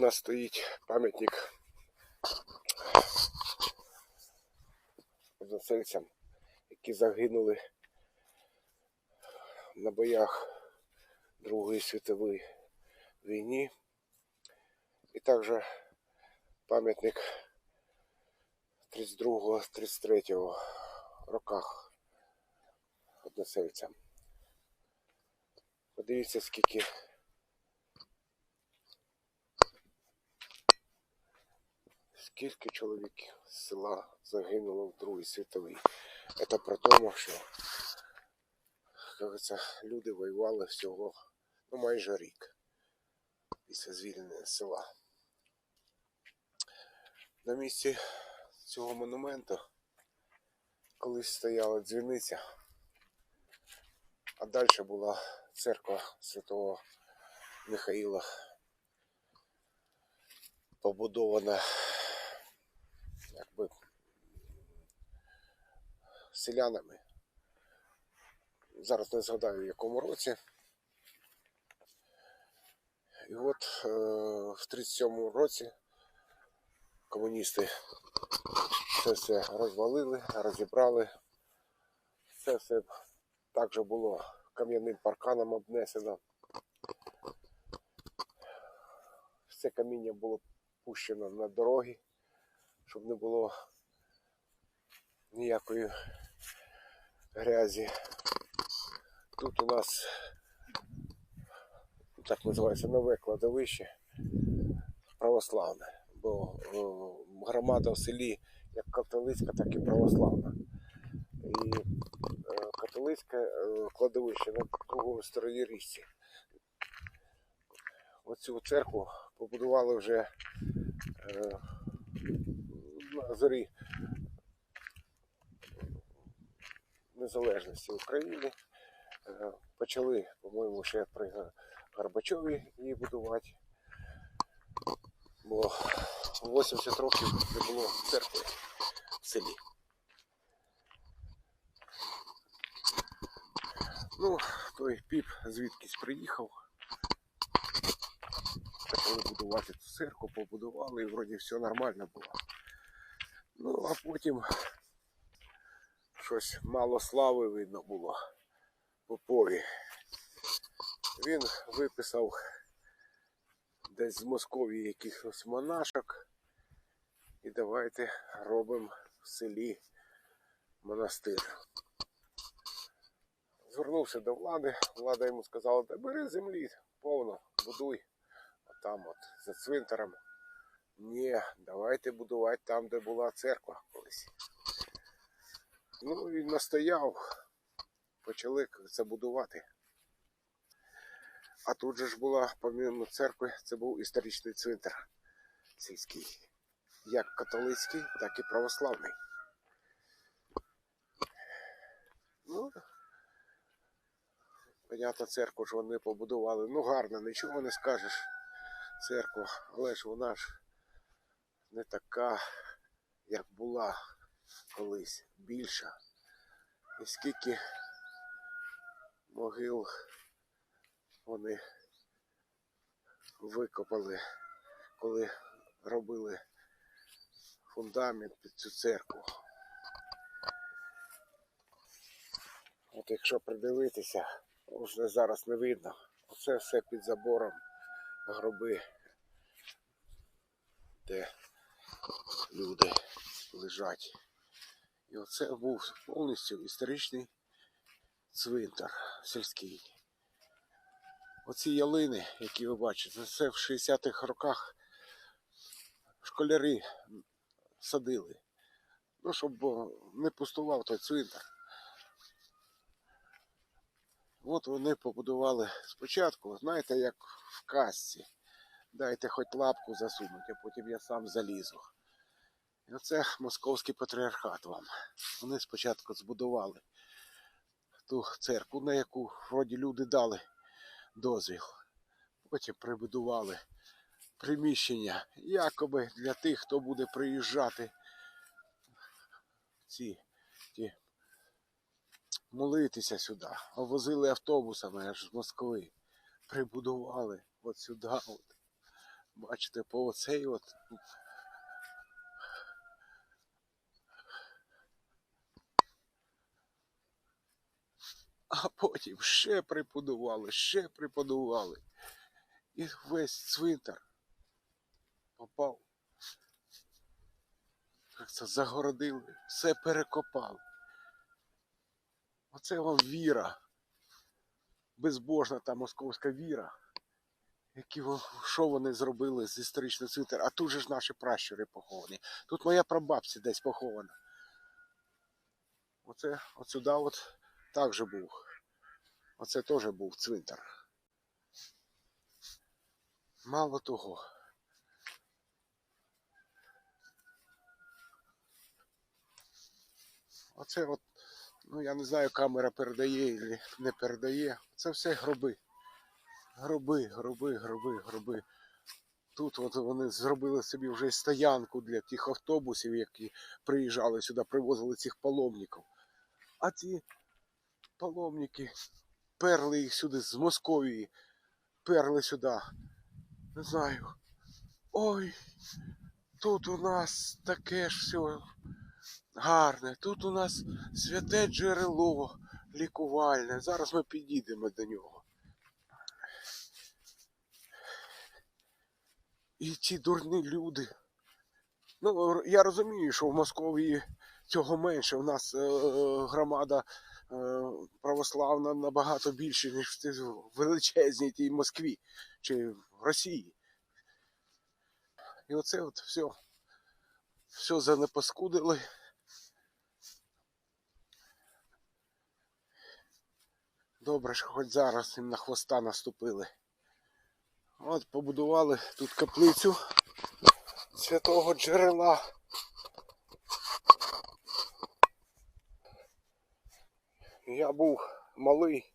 у нас стоїть пам'ятник односельцям, які загинули на боях Другої світової війні. І також пам'ятник 32-33 роках односельцям. Подивіться, скільки скільки чоловіків з села загинуло в Другій світовій. Це про тому, що кажеться, люди воювали всього ну, майже рік після звільнення села. На місці цього монументу колись стояла дзвіниця, а далі була церква святого Михаїла, побудована якби селянами. Зараз не згадаю в якому році. І от е, в 37-му році комуністи це все розвалили, розібрали. Це все також було кам'яним парканом обнесено. Все каміння було пущено на дороги, щоб не було ніякої грязі. Тут у нас так називається нове кладовище православне, бо о, громада в селі як католицька, так і православна. І е, католицьке е, кладовище на другому стороні річці. Оцю церкву побудували вже е, зорі незалежності України. Е, Почали, по-моєму, ще при Горбачові її будувати. Бо 80 років не було церкви в селі. Ну, той піп звідкись приїхав. Почали будувати цю церкву, побудували і вроді все нормально було. Ну, а потім щось мало слави видно було Попові. Він виписав десь з Московії якихось монашок. І давайте робимо в селі монастир. Звернувся до влади, влада йому сказала, да бери землі повно, будуй. Там от за цвинтарем. Ні, давайте будувати там, де була церква колись. Ну, він настояв, почали це будувати. А тут же ж була, помимо церкви, це був історичний цвинтар сільський. Як католицький, так і православний. Ну, понятно, церкву ж вони побудували. Ну, гарно, нічого не скажеш. Церква, але ж вона ж не така, як була колись, більша. І скільки могил вони викопали, коли робили фундамент під цю церкву. От якщо придивитися, вже зараз не видно. Оце все під забором гроби, де люди лежать. І оце був повністю історичний цвинтар сільський. Оці ялини, які ви бачите, це в 60-х роках школяри садили. Ну, щоб не пустував той цвинтар. От вони побудували спочатку, знаєте, як в казці. Дайте хоч лапку засунуть, а потім я сам залізу. І оце московський патріархат вам. Вони спочатку збудували ту церкву, на яку вроді люди дали дозвіл. Потім прибудували приміщення якоби для тих, хто буде приїжджати ці ті, молитися сюди. А возили автобусами аж з Москви. Прибудували от сюди. От. Бачите, по оцей от. А потім ще приподували, ще приподували. І весь цвинтар попав. Як це загородили, все перекопали. Оце вам віра. Безбожна та московська віра. Які що вони зробили з історичного цвинтаря. А тут же ж наші пращури поховані. Тут моя прабабця десь похована. Оце от сюди от так же був. Оце теж був цвинтар. Мало того. Оце от, ну я не знаю, камера передає чи не передає. Це все гроби. Гроби, гроби, гроби, гроби. Тут от вони зробили собі вже стоянку для тих автобусів, які приїжджали сюди, привозили цих паломників. А ці паломники перли їх сюди з Московії, перли сюди. Не знаю. Ой, тут у нас таке ж все гарне. Тут у нас святе джерело лікувальне. Зараз ми підійдемо до нього. І ці дурні люди. Ну, я розумію, що в Московії цього менше. У нас е, громада е, православна набагато більше, ніж в величезній тій Москві чи в Росії. І оце от все, все занепаскудили. Добре, що хоч зараз їм на хвоста наступили. От побудували тут каплицю святого джерела. Я був малий,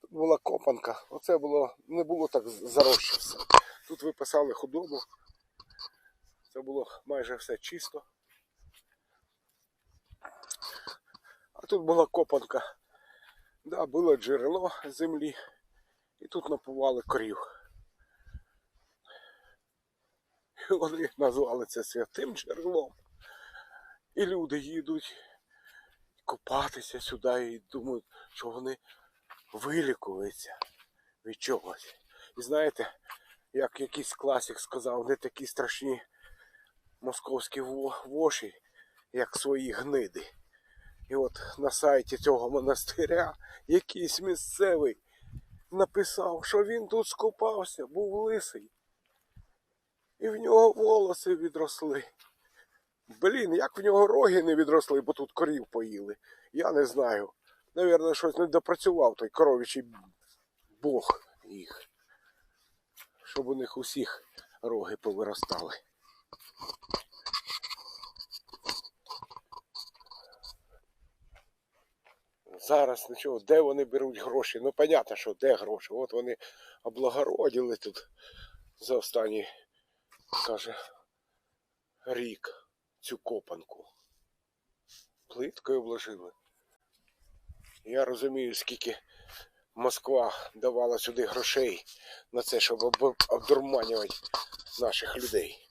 тут була копанка. Оце було, не було так заросше все. Тут виписали худобу. Це було майже все чисто. А тут була копанка. Да, було джерело землі. І тут напували корів. І вони назвали це святим джерелом. І люди їдуть купатися сюди і думають, що вони вилікуються від чогось. І знаєте, як якийсь класик сказав, не такі страшні московські воші, як свої гниди. І от на сайті цього монастиря якийсь місцевий написав, що він тут скупався, був лисий. І в нього волоси відросли. Блін, як в нього роги не відросли, бо тут корів поїли. Я не знаю. Навірно, щось не допрацював той коровічий бог їх. Щоб у них усіх роги повиростали. Зараз нічого, де вони беруть гроші? Ну, понятно, що де гроші. От вони облагородили тут за останній, каже, рік цю копанку. Плиткою обложили. Я розумію, скільки Москва давала сюди грошей на це, щоб обдурманювати наших людей.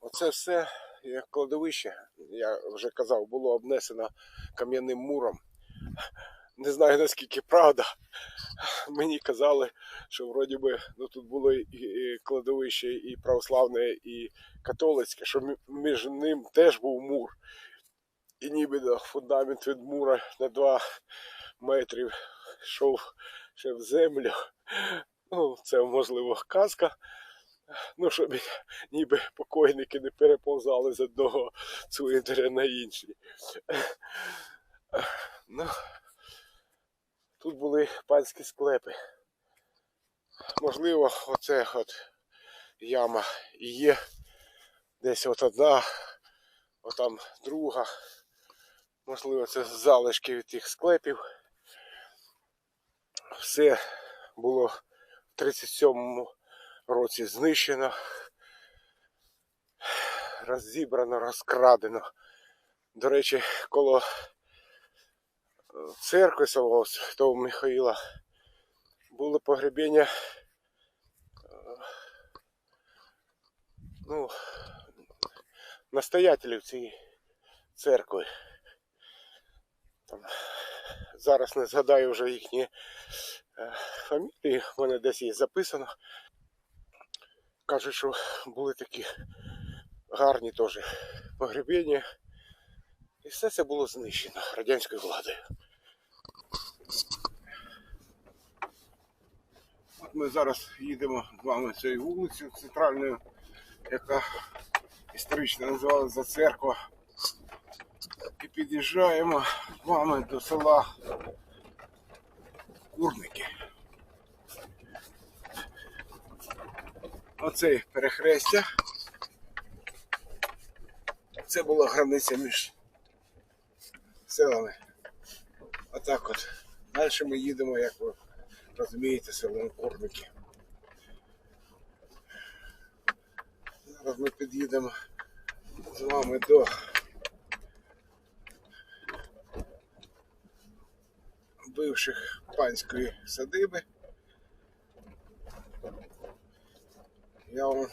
Оце все як кладовище, я вже казав, було обнесено кам'яним муром. Не знаю наскільки правда. Мені казали, що вроді би ну, тут було і- кладовище і православне, і католицьке, що між ним теж був мур. І ніби фундамент від мура на 2 метри йшов ще в землю. Ну, це можливо казка. Ну, щоб ніби покойники не переповзали з одного цвинтаря на інший. Ну, тут були панські склепи. Можливо, оце от яма і є. Десь от одна, отам друга. Можливо, це залишки від тих склепів. Все було в 37-му році знищено, розібрано, розкрадено. До речі, коло церкви самого Святого Михаїла було погребіння. е, Ну, настоятелів цієї церкви. Там, зараз не згадаю вже їхні е, фамілії, в мене десь є записано. Кажуть, що були такі гарні теж погребіння. І все це було знищено радянською владою. От ми зараз їдемо з вами цією вулицею центральною, яка історично називалася церква. І під'їжджаємо з вами до села Курники. Оце перехрестя. Це була границя між селами. Отак от. Далі ми їдемо, як ви розумієте, селом Курники. Зараз ми під'їдемо з вами до бивших панської садиби. Я вам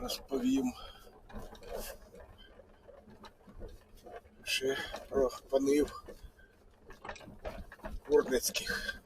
розповім ще про панів Курницьких.